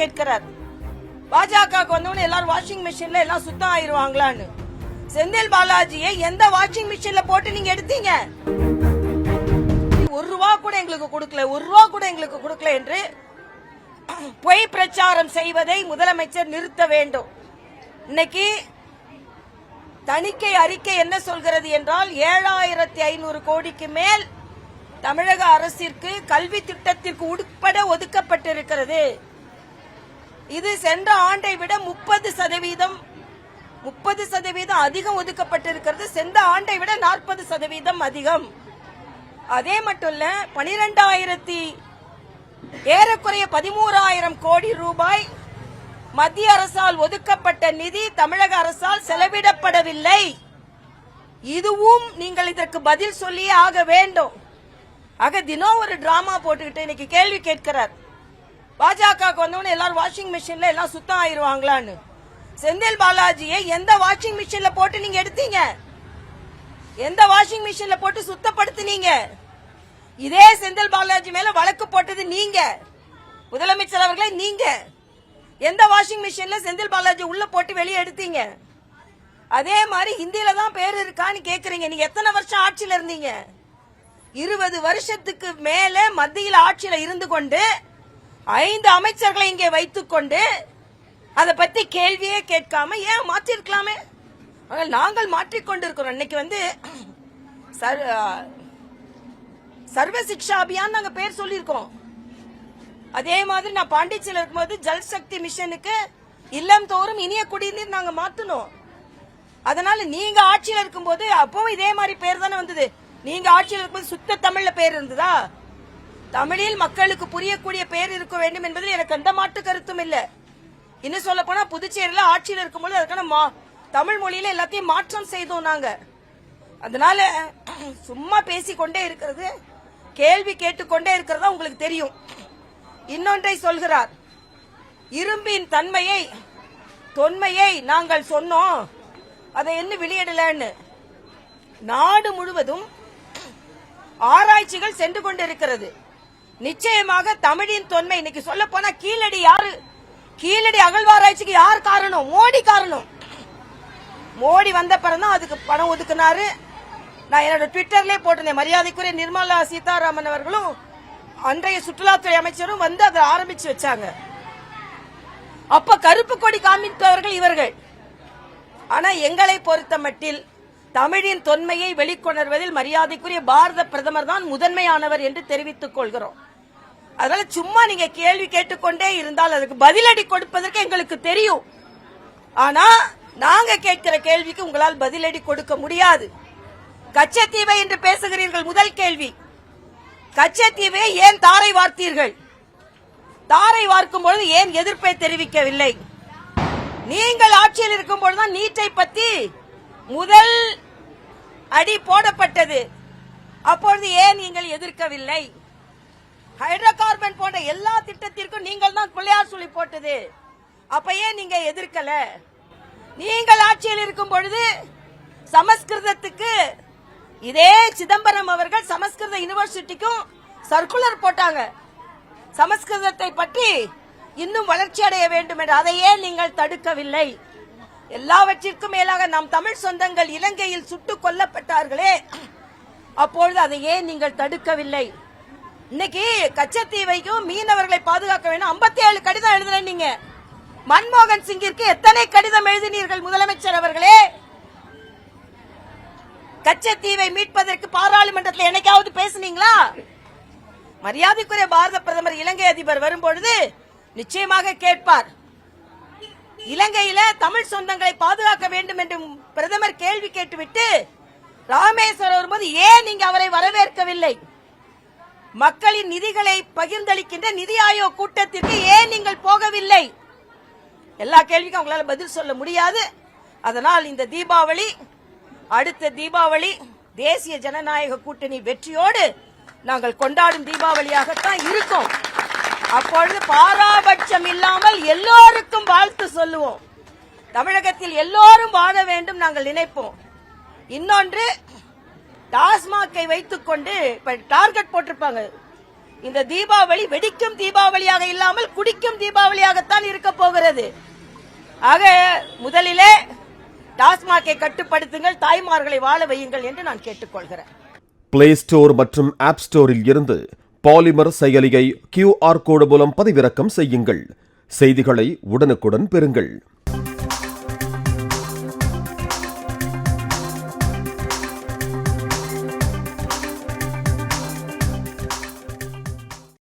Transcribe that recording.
கேட்கிறார். பாஜக வந்தவொடனே எல்லாரும் வாஷிங் மிஷின்ல எல்லாம் சுத்தம் ஆயிருவாங்களான்னு. செந்தில் பாலாஜியை எந்த வாஷிங் மிஷின்ல போட்டு நீங்க எடுத்தீங்க? ஒரு ரூபா கூட எங்களுக்கு கொடுக்கல ஒரு ரூபா கூட எங்களுக்கு கொடுக்கல என்று பொய் பிரச்சாரம் செய்வதை முதலமைச்சர் நிறுத்த வேண்டும். இன்னைக்கு தணிக்கை அறிக்கை என்ன சொல்கிறது என்றால் ஏழாயிரத்தி ஐநூறு கோடிக்கு மேல் தமிழக அரசிற்கு கல்வி திட்டத்திற்கு உட்பட ஒதுக்கப்பட்டிருக்கிறது. இது சென்ற ஆண்டை விட முப்பது சதவீதம் முப்பது சதவீதம் அதிகம் ஒதுக்கப்பட்டிருக்கிறது. சென்ற ஆண்டை விட நாற்பது சதவீதம் அதிகம். அதே மட்டும் இல்ல பனிரெண்டாயிரத்தி ஏறக்குறைய பதிமூறாயிரம் கோடி ரூபாய் மத்திய அரசால் ஒதுக்கப்பட்ட நிதி தமிழக அரசால் செலவிடப்படவில்லை. இதுவும் நீங்கள் இதற்கு பதில் சொல்லியே ஆக வேண்டும். ஆக தினம் ஒரு டிராமா போட்டுக்கிட்டு இன்னைக்கு கேள்வி கேட்கிறார். பாஜக வந்தவொடனே எல்லாரும் வாஷிங் மிஷின்ல எல்லாம் சுத்தம் ஆயிருவாங்களான்னு. செந்தில் பாலாஜியை எந்த வாஷிங் மிஷின்ல போட்டு நீங்க எடுத்தீங்க? எந்த வாஷிங் மிஷின்ல போட்டு சுத்தப்படுத்தினீங்க? இதே செந்தில் பாலாஜி மேல வழக்கு போட்டது நீங்க. முதலமைச்சர் அவர்களே நீங்க. எந்த வாஷிங் மிஷின்ல செந்தில் பாலாஜி உள்ள போட்டு வெளியே எடுத்தீங்க? அதே மாதிரி ஹிந்தியில தான் பேர் இருக்கான்னு கேக்குறீங்க. நீங்க எத்தனை வருஷம் ஆட்சியில இருந்தீங்க? இருபது வருஷத்துக்கு மேல மத்தியில் ஆட்சியில இருந்து கொண்டு ஐந்து அமைச்சர்களை இங்கே வைத்துக் கொண்டு அதை பத்தி கேள்வியே கேட்காம ஏன் மாற்றிருக்கலாமே? ஆனால் நாங்கள் மாற்றிக்கொண்டிருக்கிறோம். இன்னைக்கு வந்து சர் சர்வ சிக்ஷா அபியான் நாங்க பேர் சொல்லியிருக்கோம். அதே மாதிரி நான் பாண்டிச்சேரியில் இருக்கும்போது ஜல் சக்தி மிஷனுக்கு இல்லம் தோறும் இனிய குடிநீர் நாங்க மாத்தணும் அதனால நீங்க ஆட்சியில் இருக்கும்போது அப்பவும் இதே மாதிரி பேர் தானே வந்தது. நீங்க ஆட்சியில் இருக்கும்போது சுத்த தமிழ்ல பேர் இருந்ததா? தமிழில் மக்களுக்கு புரியக்கூடிய பெயர் இருக்க வேண்டும் என்பதில் எனக்கு எந்த மாற்று கருத்தும் இல்லை. இன்னும் சொல்ல போனா புதுச்சேரியில ஆட்சியில் இருக்கும்போது அதுக்கான மா- தமிழ் மொழியில எல்லாத்தையும் மாற்றம் செய்தோம் நாங்க. அதனால சும்மா பேசிக்கொண்டே இருக்கிறது கேள்வி கேட்டுக்கொண்டே இருக்கிறதா உங்களுக்கு தெரியும். இன்னொன்றை சொல்கிறார் இரும்பின் தன்மையை தொன்மையை நாங்கள் சொன்னோம் அதை என்ன வெளியிடலன்னு. நாடு முழுவதும் ஆராய்ச்சிகள் சென்று கொண்டிருக்கிறது. நிச்சயமாக தமிழின் தொன்மை இன்னைக்கு சொல்ல போனா கீழடி யாரு? கீழடி அகழ்வாராய்ச்சிக்கு யார் காரணம்? மோடி காரணம். மோடி வந்த பிறந்தான் அதுக்கு பணம் ஒதுக்குனாரு. நான் என்னோட ட்விட்டர்லயே போட்டிருந்தேன். மரியாதைக்குரிய நிர்மலா சீதாராமன் அவர்களும் அன்றைய சுற்றுலாத்துறை அமைச்சரும் வந்து அதை ஆரம்பிச்சு வச்சாங்க. அப்ப கருப்பு கொடி காமித்தவர்கள் இவர்கள். ஆனா எங்களை பொறுத்த மட்டில் தமிழின் தொன்மையை வெளிக்கொணர்வதில் மரியாதைக்குரிய பாரத பிரதமர் தான் முதன்மையானவர் என்று தெரிவித்துக் கொள்கிறோம். அதனால சும்மா நீங்க கேள்வி கேட்டுக்கொண்டே இருந்தால் அதுக்கு பதிலடி கொடுப்பதற்கு எங்களுக்கு தெரியும். ஆனா நாங்க கேட்கிற கேள்விக்கு உங்களால் பதிலடி கொடுக்க முடியாது. கச்சத்தீவை என்று பேசுகிறீர்கள் முதல் கேள்வி. கச்சத்தீவை ஏன் தாரை வார்த்தீர்கள்? தாரை வார்க்கும் பொழுது ஏன் எதிர்ப்பை தெரிவிக்கவில்லை? நீங்கள் ஆட்சியில் இருக்கும் பொழுதுதான் நீட்டை பத்தி முதல் அடி போடப்பட்டது. அப்பொழுது ஏன் நீங்கள் எதிர்க்கவில்லை? ஹைட்ரோ கார்பன் போன்ற எல்லா திட்டத்திற்கும் நீங்கள் தான் பிள்ளையார் சொல்லி போட்டது. அப்பயே ஏன் நீங்க எதிர்க்கல. நீங்கள் ஆட்சியில் இருக்கும் பொழுது சமஸ்கிருதத்துக்கு இதே சிதம்பரம் அவர்கள் சமஸ்கிருத யுனிவர்சிட்டிக்கும் சர்க்குலர் போட்டாங்க. சமஸ்கிருதத்தை பற்றி இன்னும் வளர்ச்சி அடைய வேண்டும் என்று அதை ஏன் நீங்கள் தடுக்கவில்லை. எல்லாவற்றிற்கும் மேலாக நம் தமிழ் சொந்தங்கள் இலங்கையில் சுட்டுக் கொல்லப்பட்டார்களே. அப்பொழுது அதை ஏன் நீங்கள் தடுக்கவில்லை. இன்னைக்கு கச்சத்தீவையும் மீனவர்களை பாதுகாக்க வேண்டும் 57 ஏழு கடிதம் எழுதுன நீங்க. மன்மோகன் சிங்கிற்கு எத்தனை கடிதம் எழுதினீர்கள் முதலமைச்சர் அவர்களே? கச்சத்தீவை மீட்பதற்கு பாராளுமன்றத்தில் என்னைக்காவது பேசுனீங்களா? மரியாதைக்குரிய பாரத பிரதமர் இலங்கை அதிபர் வரும்பொழுது நிச்சயமாக கேட்பார். இலங்கையில தமிழ் சொந்தங்களை பாதுகாக்க வேண்டும் என்று பிரதமர் கேள்வி கேட்டுவிட்டு ராமேஸ்வரம் வரும்போது ஏன் நீங்க அவரை வரவேற்கவில்லை? மக்களின் நிதிகளை பகிர்ந்தளிக்கின்ற நிதி ஆயோக் கூட்டத்திற்கு ஏன் நீங்கள் போகவில்லை? எல்லா கேள்விக்கும் அவங்களால பதில் சொல்ல முடியாது. அதனால் இந்த தீபாவளி அடுத்த தீபாவளி தேசிய ஜனநாயக கூட்டணி வெற்றியோடு நாங்கள் கொண்டாடும் தீபாவளியாகத்தான் இருக்கும். அப்பொழுது பாராபட்சம் இல்லாமல் எல்லோருக்கும் வாழ்த்து சொல்லுவோம். தமிழகத்தில் எல்லோரும் வாழ வேண்டும் நாங்கள் நினைப்போம். இன்னொன்று டாஸ்மாகை வைத்துக்கொண்டு இப்ப டார்கெட் போட்டிருப்பாங்க. இந்த தீபாவளி வெடிக்கும் தீபாவளியாக இல்லாமல் குடிக்கும் தீபாவளியாகத்தான் இருக்க போகிறது. ஆக முதலிலே டாஸ்மாகை கட்டுப்படுத்துங்கள் தாய்மார்களை வாழ வையுங்கள் என்று நான் கேட்டுக்கொள்கிறேன். பிளே ஸ்டோர் மற்றும் ஆப் ஸ்டோரில் இருந்து பாலிமர் செயலியை கியூஆர் கோடு மூலம் பதிவிறக்கம் செய்யுங்கள். செய்திகளை உடனுக்குடன் பெறுங்கள்.